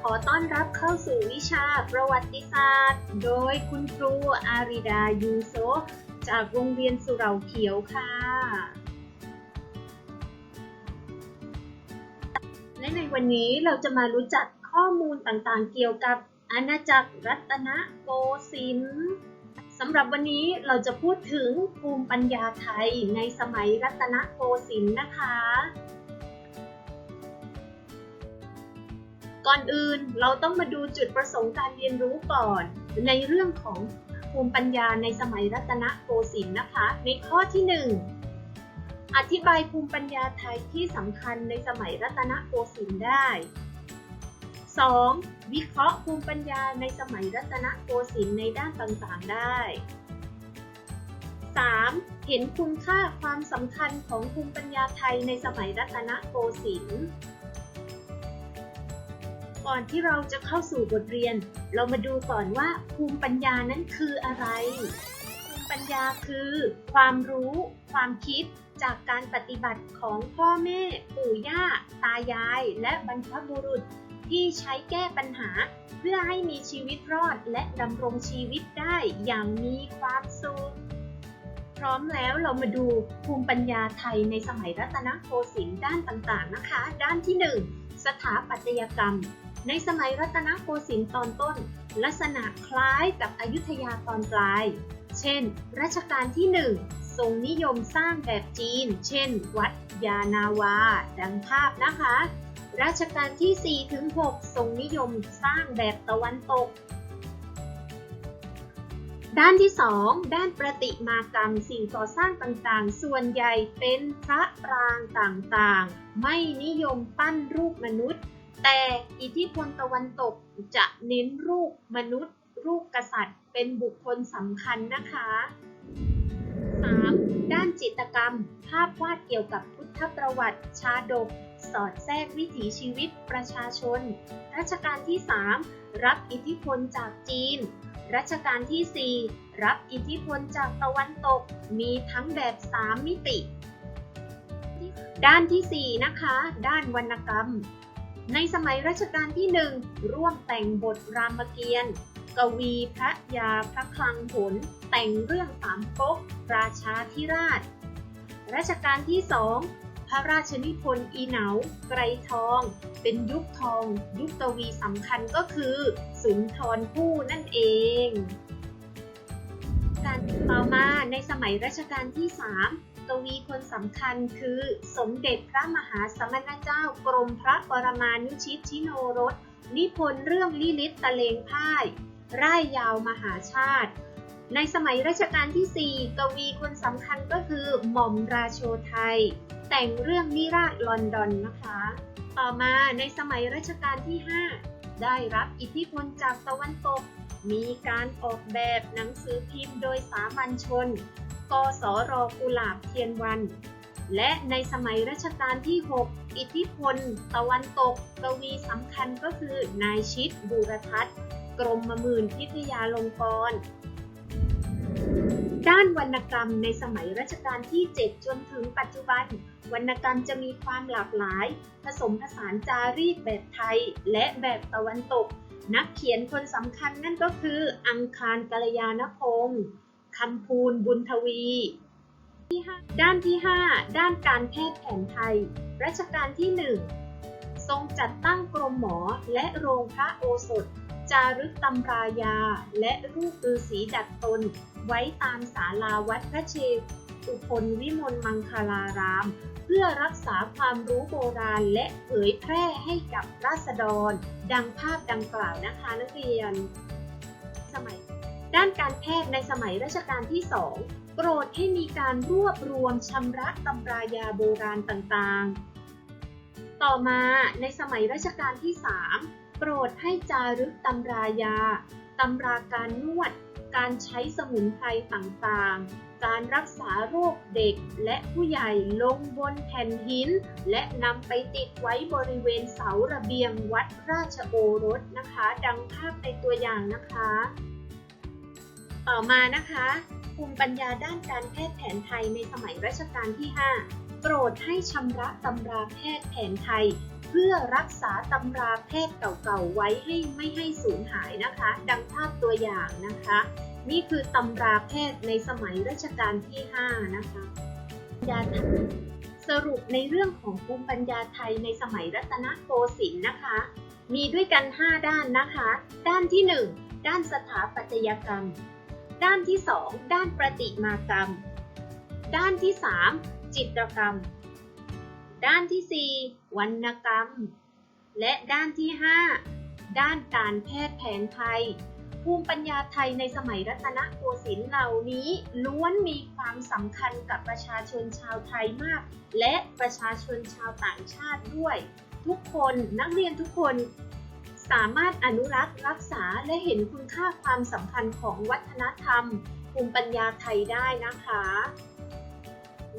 ขอต้อนรับเข้าสู่วิชาประวัติศาสตร์ โดยคุณครูอาริดายูโซจากโรงเรียนสุเหราเขียวค่ะ และในวันนี้เราจะมารู้จักข้อมูลต่างๆเกี่ยวกับอาณาจักรรัตนโกสินทร์สำหรับวันนี้เราจะพูดถึงภูมิปัญญาไทยในสมัยรัตนโกสินทร์นะคะ ก่อนอื่นเราต้องมาดูจุดประสงค์การเรียนรู้ก่อน ในเรื่องของภูมิปัญญาในสมัยรัตนโกสินทร์นะคะ ในข้อที่ 1 อธิบายภูมิปัญญาไทยที่สำคัญในสมัยรัตนโกสินทร์ได้ 2. วิเคราะห์ภูมิปัญญาในสมัยรัตนโกสินทร์ในด้านต่างๆได้ 3. เห็นคุณค่าความสำคัญของภูมิปัญญาไทยในสมัยรัตนโกสินทร์ ก่อนที่เราจะเข้าสู่บทเรียน เรามาดูก่อนว่าภูมิปัญญานั้นคืออะไร ภูมิปัญญาคือ ความรู้ ความคิดจากการปฏิบัติของพ่อแม่ ปู่ย่า ตายาย และบรรพบุรุษ ที่ใช้แก้ปัญหา เพื่อให้มีชีวิตรอดและดำรงชีวิตได้อย่างมีความสุขพร้อมแล้วเรามาดูภูมิปัญญาไทยในสมัยรัตนโกสินทร์ด้านต่างๆนะคะ ด้านที่ 1 สถาปัตยกรรม ในสมัยรัตนโกสินทร์ตอนต้น ลักษณะคล้ายกับอยุธยาตอนปลาย เช่น รัชกาลที่ 1 ทรงนิยมสร้างแบบจีน เช่น วัดยานาวา ดังภาพนะคะ รัชกาลที่4ถึง6ทรงนิยมสร้างแบบตะวันตก ด้านที่ 2 ด้านประติมากรรมสิ่งก่อสร้างต่างๆ ส่วนใหญ่เป็นพระปรางต่างๆ ไม่นิยมปั้นรูปมนุษย์ แต่อิทธิพลตะวันตกจะเน้นรูปมนุษย์ รูปกษัตริย์ เป็นบุคคลสำคัญนะคะ 3. ด้านจิตกรรม ภาพวาดเกี่ยวกับพุทธประวัติชาดก สอดแทรกวิถีชีวิตประชาชน รัชกาลที่ 3 รับอิทธิพลจากจีน รัชกาลที่ 4 รับอิทธิพลจากตะวันตก มีทั้งแบบ 3 มิติ ด้านที่ 4 นะคะ ด้านวรรณกรรม ในสมัยรัชกาลที่หนึ่งร่วมแต่งบทรามเกียรติ์กวีพระยาพระคลังผล แต่งเรื่องสามก๊กราชาธิราช รัชกาลที่สองพระราชนิพนธ์อีเหนา ไกรทอง เป็นยุคทอง ยุคกวีสำคัญก็คือ สุนทรภู่นั่นเองการต่อมาในสมัยรัชกาลที่สาม กวีคนสำคัญคือสมเด็จพระมหาสมณเจ้ากรมพระปรมานุชิตชิโนรส นิพนธ์เรื่องลิลิตตะเลงพ่าย ร่ายยาวมหาชาติ ในสมัยรัชกาลที่ 4 กวีคนสำคัญก็คือหม่อมราโชไทย แต่งเรื่องนิราชลอนดอนนะคะ ต่อมาในสมัยรัชกาลที่ 5 ได้รับอิทธิพลจากตะวันตก มีการออกแบบหนังสือพิมพ์โดยสามัญชน กสรกุหลาบเทียนวัน และในสมัยรัชกาลที่ 6 อิทธิพล ตะวันตก กวีสำคัญก็คือนายชิดบูรทัศน์ กรมมมื่นพิทยาลงกรณ์ด้านวรรณกรรมในสมัยรัชกาลที่ 7 จนถึงปัจจุบัน วรรณกรรมจะมีความหลากหลาย ผสมผสานจารีตแบบไทย และแบบตะวันตก นักเขียนคนสำคัญนั่นก็คือ อังคารกัลยาณพงศ์คำพูนบุญทวีด้านที่ 5 ด้านการแพทย์แผนไทย รัชกาลที่ 1 ทรงจัดตั้งกรมหมอและโรงพระโอสถ จารึกตำรายา และรูปฤาษีดัดตน ไว้ตามศาลาวัดพระเชตุพนวิมลมังคลาราม เพื่อรักษาความรู้โบราณและเผยแพร่ให้กับราษฎร ดังภาพดังกล่าวนะคะนักเรียน สมัย ด้านการแพทย์ในสมัยรัชกาลที่2โปรดให้มีการรวบรวมชำระตำรายาโบราณต่างๆ ต่อมาในสมัยรัชกาลที่ 3 โปรดให้จารึกตำรายา ตำราการนวด การใช้สมุนไพรต่างๆ การรักษาโรคเด็กและผู้ใหญ่ลงบนแผ่นหิน และนำไปติดไว้บริเวณเสาระเบียงวัดราชโอรสนะคะ ดังภาพในตัวอย่างนะคะ ต่อมานะคะภูมิปัญญาด้านการแพทย์แผนไทยในสมัยรัชกาลที่ 5 โปรดให้ชำระตำราแพทย์แผนไทย เพื่อรักษาตำราแพทย์เก่าๆไว้ให้ไม่ให้สูญหายนะคะ ดังภาพตัวอย่างนะคะ นี่คือตำราแพทย์ในสมัยรัชกาลที่ 5 นะคะยาไทยสรุปในเรื่องของภูมิปัญญาไทยในสมัยรัตนโกสินทร์นะคะ มีด้วยกัน 5 ด้านนะคะ ด้านที่ 1 ด้านสถาปัตยกรรม ด้านที่ 2 ด้านประติมากรรม ด้านที่ 3 จิตรกรรม ด้านที่ 4 วรรณกรรม และด้านที่ 5 ด้านการแพทย์แผนไทย ภูมิปัญญาไทยในสมัยรัตนโกสินทร์เหล่านี้ล้วนมีความสำคัญกับประชาชนชาวไทยมาก และประชาชนชาวต่างชาติด้วย ทุกคนนักเรียนทุกคนสามารถอนุรักษ์รักษาและเห็นคุณค่าความสำคัญของวัฒนธรรม ภูมิปัญญาไทยได้นะคะ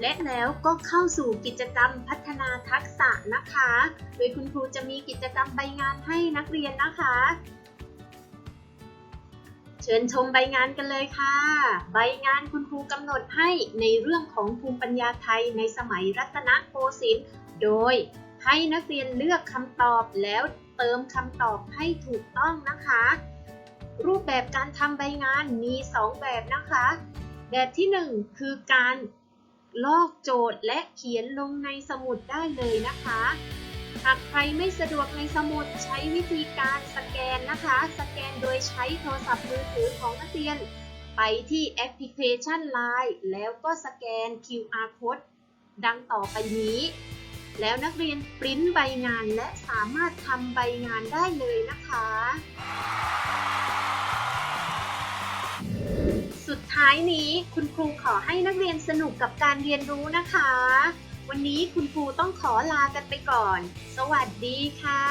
และแล้วก็เข้าสู่กิจกรรมพัฒนาทักษะนะคะ โดยคุณครูจะมีกิจกรรมใบงานให้นักเรียนนะคะ เชิญชมใบงานกันเลยค่ะ ใบงานคุณครูกำหนดให้ในเรื่องของภูมิปัญญาไทยในสมัยรัตนโกสินทร์ โดยให้นักเรียนเลือกคำตอบแล้วเติมคำตอบให้ถูกต้องนะคะ รูปแบบการทำใบงานมี 2 แบบนะคะ แบบที่ 1 คือการ ลอกโจทย์และเขียนลงในสมุดได้เลยนะคะ หากใครไม่สะดวกในสมุดใช้วิธีการสแกนนะคะ สแกนโดยใช้โทรศัพท์มือถือของนักเรียน ไปที่แอปพลิเคชัน Line แล้วก็สแกน QR code ดังต่อไปนี้ แล้วนักเรียนปริ้นใบงานและสามารถทำใบงานได้เลยนะคะ สุดท้ายนี้คุณครูขอให้นักเรียนสนุกกับการเรียนรู้นะคะ วันนี้คุณครูต้องขอลากันไปก่อน สวัสดีค่ะ